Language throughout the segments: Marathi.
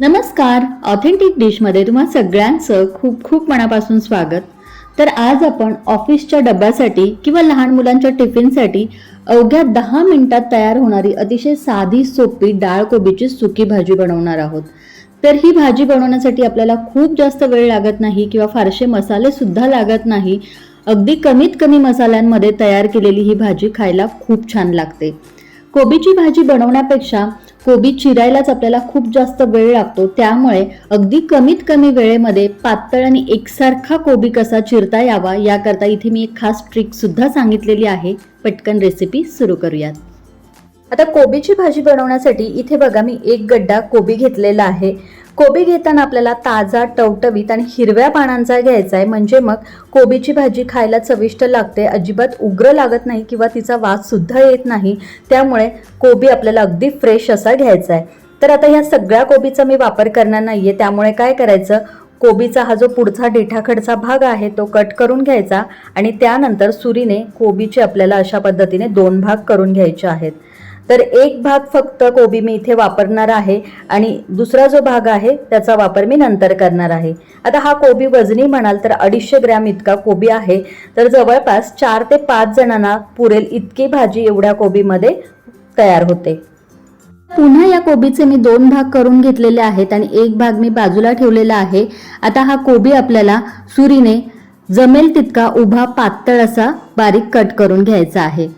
नमस्कार. ऑथेंटिक डिशमध्ये तुम्हा सगळ्यांचं खूप खूप मनापासून स्वागत. तर आज आपण ऑफिसच्या डब्यासाठी किंवा लहान मुलांच्या टिफिनसाठी अवघ्या दहा मिनिटात तयार होणारी अतिशय साधी सोपी डाळ कोबीची सुकी भाजी बनवणार आहोत. तर ही भाजी बनवण्यासाठी आपल्याला खूप जास्त वेळ लागत नाही किंवा फारसे मसाले सुद्धा लागत नाही. अगदी कमीत कमी मसाल्यांमध्ये तयार केलेली ही भाजी खायला खूप छान लागते. कोबीची भाजी बनवण्यापेक्षा कोबी चिरायलाच आपल्याला खूप जास्त वेळ लागतो. त्यामुळे अगदी कमीत कमी वेळेमध्ये पातळ आणि एकसारखा कोबी कसा चिरता यावा याकरता इथे मी एक खास ट्रिकसुद्धा सांगितलेली आहे. पटकन रेसिपी सुरू करूयात. आता कोबीची भाजी बनवण्यासाठी इथे बघा मी एक गड्डा कोबी घेतलेला आहे. कोबी घेताना आपल्याला ताजा टवटवीत आणि हिरव्या पानांचा घ्यायचा आहे म्हणजे मग कोबीची भाजी खायला चविष्ट लागते अजिबात उग्र लागत नाही किंवा तिचा वाससुद्धा येत नाही. त्यामुळे कोबी आपल्याला अगदी फ्रेश असा घ्यायचा आहे तर आता ह्या सगळ्या कोबीचा मी वापर करणार नाही आहे त्यामुळे काय करायचं? कोबीचा हा जो पुढचा डेठाखडचा भाग आहे तो कट करून घ्यायचा आणि त्यानंतर सुरीने कोबीचे आपल्याला अशा पद्धतीने दोन भाग करून घ्यायचे आहेत. तर एक भाग फक्त कोबी मी इथे वापरणार आहे आणि दुसरा जो भाग आहे त्याचा वापर मी नंतर करणार आहे. आता हा कोबी वजनी म्हणाल तर अडीचशे ग्रॅम इतका कोबी आहे. तर जवळपास चार ते पाच जणांना पुरेल इतकी भाजी एवढ्या कोबीमध्ये तयार होते. पुन्हा या कोबीचे मी दोन भाग करून घेतलेले आहेत आणि एक भाग मी बाजूला ठेवलेला आहे. आता हा कोबी आपल्याला सुरीने जमेल तितका उभा पातळ असा बारीक कट करून घ्यायचा आहे.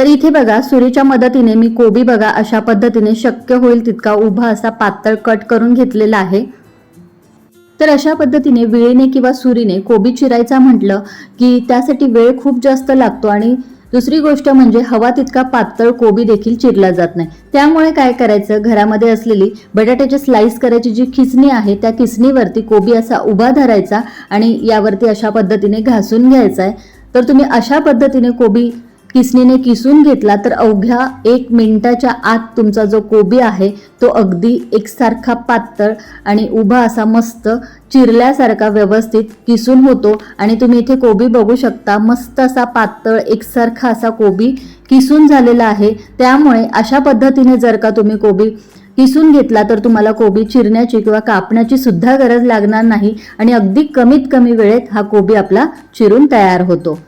तर इथे बघा सुरीच्या मदतीने मी कोबी बघा अशा पद्धतीने शक्य होईल तितका उभा असा पातळ कट करून घेतलेला आहे. तर अशा पद्धतीने वेळेने किंवा सुरीने कोबी चिरायचा म्हटलं की त्यासाठी वेळ खूप जास्त लागतो आणि दुसरी गोष्ट म्हणजे हवा तितका पातळ कोबी देखील चिरला जात नाही. त्यामुळे काय करायचं? घरामध्ये असलेली बटाट्याची स्लाइस करायची जी खिसणी आहे त्या खिचणीवरती कोबी असा उभा धरायचा आणि यावरती अशा पद्धतीने घासून घ्यायचा आहे. तर तुम्ही अशा पद्धतीने कोबी किसणीने किसून घेतला तर अवघ्या एक मिनिटाच्या आत तुमचा जो कोबी आहे तो अगदी एकसारखा पातळ आणि उभा असा मस्त चिरल्यासारखा व्यवस्थित किसून होतो आणि तुम्ही इथे कोबी बघू शकता मस्त असा पातळ एकसारखा असा कोबी किसून झालेला आहे. त्यामुळे अशा पद्धतीने जर का तुम्ही कोबी किसून घेतला तर तुम्हाला कोबी चिरण्याची किंवा कापण्याची सुद्धा गरज लागणार नाही आणि अगदी कमीत कमी वेळेत हा कोबी आपला चिरून तयार होतो.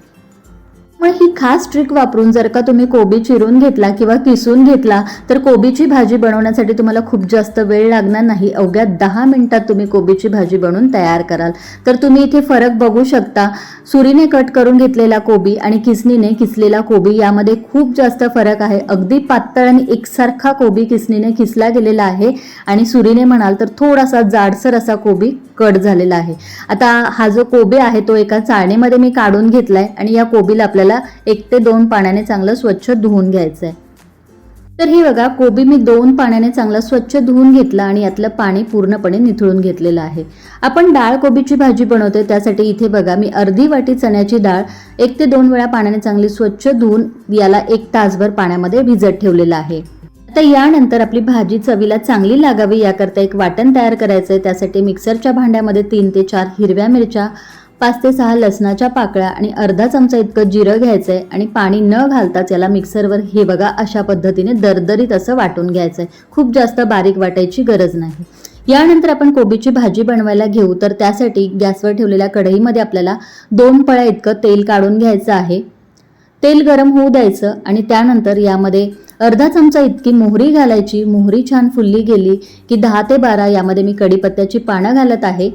मग ही खास ट्रिक वापरून जर का तुम्ही कोबी चिरून घेतला किंवा किसून घेतला तर कोबीची भाजी बनवण्यासाठी तुम्हाला खूप जास्त वेळ लागणार नाही. अवघ्या दहा मिनिटात तुम्ही कोबीची भाजी बनवून तयार कराल. तर तुम्ही इथे फरक बघू शकता. सुरीने कट करून घेतलेला कोबी आणि किसणीने किसलेला कोबी यामध्ये खूप जास्त फरक आहे. अगदी पातळ आणि एकसारखा कोबी किसणीने किसला गेलेला आहे आणि सुरीने म्हणाल तर थोडासा जाडसर असा कोबी कट झालेला आहे. आता हा जो कोबी आहे तो एका चाळणीमध्ये मी काढून घेतलाय आणि या कोबीला आपल्याला एक ते दोन पाण्याने चांगलं स्वच्छ धुवून घ्यायचं आहे तर हे बघा कोबी मी दोन पाण्याने चांगला स्वच्छ धुवून घेतला आणि यातलं पाणी पूर्णपणे निथळून घेतलेलं आहे. आपण डाळ कोबीची भाजी बनवतोय त्यासाठी इथे बघा मी अर्धी वाटी चण्याची डाळ एक ते दोन वेळा पाण्याने चांगली स्वच्छ धुवून याला एक तासभर पाण्यामध्ये भिजत ठेवलेलं आहे. आता यानंतर आपली भाजी चवीला चांगली लागावी याकरता एक वाटण तयार करायचं आहे त्यासाठी मिक्सरच्या भांड्यामध्ये तीन ते चार हिरव्या मिरच्या पाच ते सहा लसणाच्या पाकळ्या आणि अर्धा चमचा इतकं जिरं घ्यायचं आहे आणि पाणी न घालताच याला मिक्सरवर हे बघा अशा पद्धतीने दरदरीत असं वाटून घ्यायचं आहे खूप जास्त बारीक वाटायची गरज नाही. यानंतर आपण कोबीची भाजी बनवायला घेऊ. तर त्यासाठी गॅसवर ठेवलेल्या कढईमध्ये आपल्याला दोन पळ्या इतकं तेल काढून घ्यायचं आहे. तेल गरम होऊ द्यायचं आणि त्यानंतर यामध्ये अर्धा चमचा इतकी मोहरी घालायची. मोहरी छान फुलली गेली की दहा ते बारा यामध्ये मी कढीपत्त्याची पानं घालत आहे.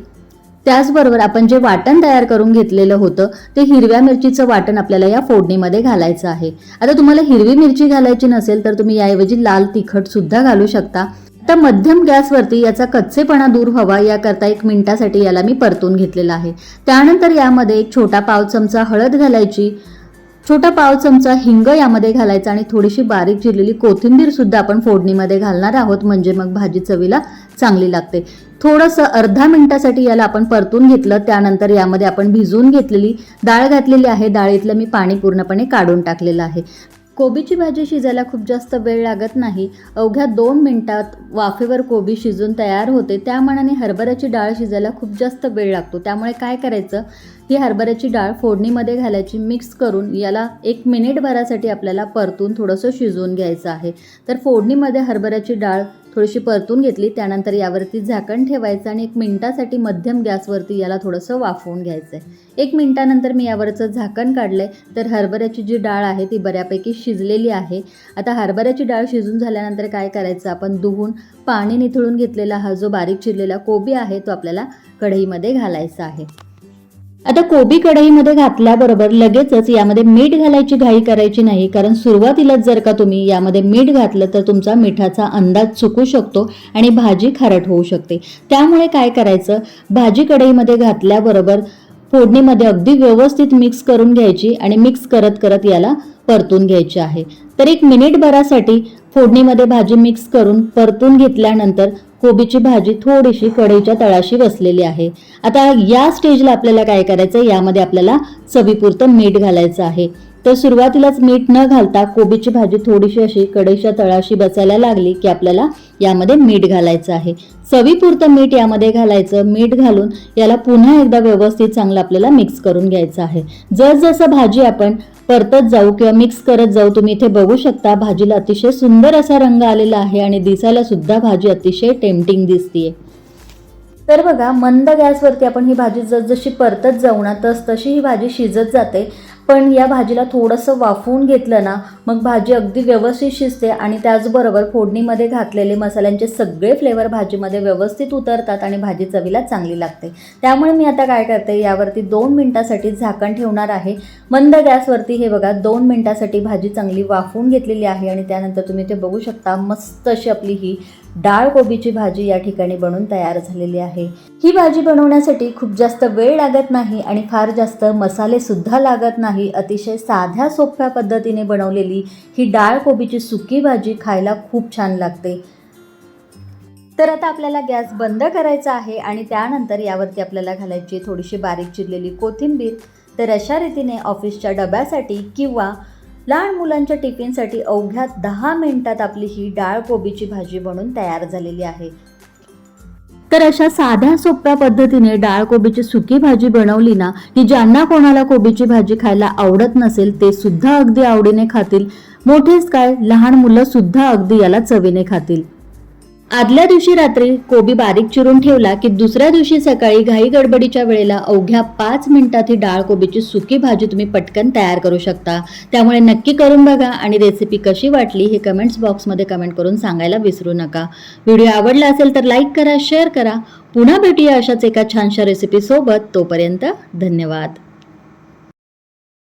त्याचबरोबर आपण जे वाटण तयार करून घेतलेलं होतं ते हिरव्या मिरचीचं वाटण आपल्याला या फोडणीमध्ये घालायचं आहे. आता तुम्हाला हिरवी मिरची घालायची नसेल तर तुम्ही याऐवजी लाल तिखट सुद्धा घालू शकता. तर मध्यम गॅसवरती याचा कच्चेपणा दूर व्हावा याकरता एक मिनिटासाठी याला मी परतून घेतलेला आहे. त्यानंतर यामध्ये एक छोटा पाव चमचा हळद घालायची. छोटा पाव चमचा हिंग यामध्ये घालायचा आणि थोडीशी बारीक चिरलेली कोथिंबीर सुद्धा आपण फोडणीमध्ये घालणार आहोत म्हणजे मग भाजी चवीला चांगली लागते. थोडंसं अर्धा मिनिटासाठी याला आपण परतून घेतलं. त्यानंतर यामध्ये आपण भिजवून घेतलेली डाळ घातलेली आहे. डाळीतलं मी पाणी पूर्णपणे काढून टाकलेलं आहे. कोबीची भाजी शिजायला खूप जास्त वेळ लागत नाही. अवघ्या दोन मिनटात वाफेवर कोबी शिजून तयार होते. त्या मानाने हरभऱ्याची डाळ शिजायला खूप जास्त वेळ लागतो. त्यामुळे काय करायचं? ही हरभऱ्याची डाळ फोडणीमध्ये घालायची मिक्स करून याला एक मिनिटभरासाठी आपल्याला परतून थोडंसं शिजवून घ्यायचं आहे. तर फोडणीमध्ये हरभऱ्याची डाळ थोडीशी परतून घेतली त्यानंतर यावरती झाकण ठेवायचं आणि एक मिनटासाठी मध्यम गॅसवरती याला थोडंसं वाफवून घ्यायचं आहे एक मिनटानंतर मी यावरचं झाकण काढलं आहे तर हरभऱ्याची जी डाळ आहे ती बऱ्यापैकी शिजलेली आहे. आता हरभऱ्याची डाळ शिजून झाल्यानंतर काय करायचं आपण धुवून पाणी निथळून घेतलेला हा जो बारीक चिरलेला कोबी आहे तो आपल्याला कढईमध्ये घालायचा आहे. आता कोबी कढईमध्ये घातल्याबरोबर लगेचच यामध्ये मीठ घालायची घाई करायची नाही कारण सुरुवातीलाच जर का तुम्ही यामध्ये मीठ घातलं तर तुमचा मिठाचा अंदाज चुकू शकतो आणि भाजी खारट होऊ शकते. त्यामुळे काय करायचं? भाजी कढईमध्ये घातल्याबरोबर फोडणीमध्ये अगदी व्यवस्थित मिक्स करून घ्यायची आणि मिक्स करत करत याला परतून घ्यायची आहे. तर एक मिनिटभरासाठी फोडणीमध्ये भाजी मिक्स करून परतून घेतल्यानंतर कोबीची भाजी थोडीशी कढईच्या तळाशी बसलेली आहे. आता या स्टेजला आपल्याला काय करायचं यामध्ये आपल्याला चवीपुरतं मीठ घालायचं आहे. तर सुरुवातीलाच मीठ न घालता कोबीची भाजी थोडीशी अशी कढईच्या तळाशी बसायला लागली की आपल्याला यामध्ये मीठ घालायचं आहे. चवीपुरतं मीठ यामध्ये घालायचं. मीठ घालून याला पुन्हा एकदा व्यवस्थित चांगलं आपल्याला मिक्स करून घ्यायचं आहे. जसजसं भाजी आपण परतत जाऊ किंवा मिक्स करत जाऊ तुम्ही इथे बघू शकता भाजीला अतिशय सुंदर असा रंग आलेला आहे आणि दिसायला सुद्धा भाजी अतिशय टेम्पटिंग दिसतीये. तर बघा मंद गॅसवरती आपण ही भाजी जसजशी परतत जाऊ ना तस तशी ही भाजी शिजत जाते. पण या भाजीला थोडंसं वाफवून घेतलं ना मग भाजी अगदी व्यवस्थित शिजते आणि त्याचबरोबर फोडणीमध्ये घातलेले मसाल्यांचे सगळे फ्लेवर भाजीमध्ये व्यवस्थित उतरतात आणि भाजी चवीला चांगली लागते. त्यामुळे मी आता काय करते यावरती दोन मिनटासाठी झाकण ठेवणार आहे. मंद गॅसवरती हे बघा दोन मिनटासाठी भाजी चांगली वाफवून घेतलेली आहे आणि त्यानंतर तुम्ही ते बघू शकता मस्त अशी आपली ही डाळ कोबीची भाजी या ठिकाणी बनून तयार झालेली आहे. ही भाजी बनवण्यासाठी खूप जास्त वेळ लागत नाही आणि फार जास्त मसाले सुद्धा लागत नाही. अतिशय साध्या सोप्या पद्धतीने बनवलेली ही डाळ कोबीची सुकी भाजी खायला खूप छान लागते. तर आता आपल्याला गॅस बंद करायचा आहे आणि त्यानंतर यावरती आपल्याला घालायची थोडीशी बारीक चिरलेली कोथिंबीर. तर अशा रीतीने ऑफिसच्या डब्यासाठी किंवा लहान मुलांच्या टिफिनसाठी अवघ्या दहा मिनिटात आपली ही डाळ कोबीची भाजी बनून तयार झालेली आहे. तर अशा साध्या सोप्या पद्धतीने डाळ कोबीची सुकी भाजी बनवली ना की ज्यांना कोणाला कोबीची भाजी खायला आवडत नसेल ते सुद्धा अगदी आवडीने खातील. मोठेच काय लहान मुलं सुद्धा अगदी याला चवीने खातील. आदल्या दिवशी रात्री कोबी बारीक चिरून ठेवला की दुसऱ्या दिवशी सकाळी घाई गडबडीच्या वेळेला अवघ्या पाच मिनिटात ही डाळ कोबीची सुकी भाजी तुम्ही पटकन तयार करू शकता. त्यामुळे नक्की करून बघा आणि रेसिपी कशी वाटली हे कमेंट्स बॉक्समध्ये कमेंट करून सांगायला विसरू नका. व्हिडिओ आवडला असेल तर लाईक करा शेअर करा. पुन्हा भेटूया अशाच एका छानशा रेसिपीसोबत तोपर्यंत धन्यवाद.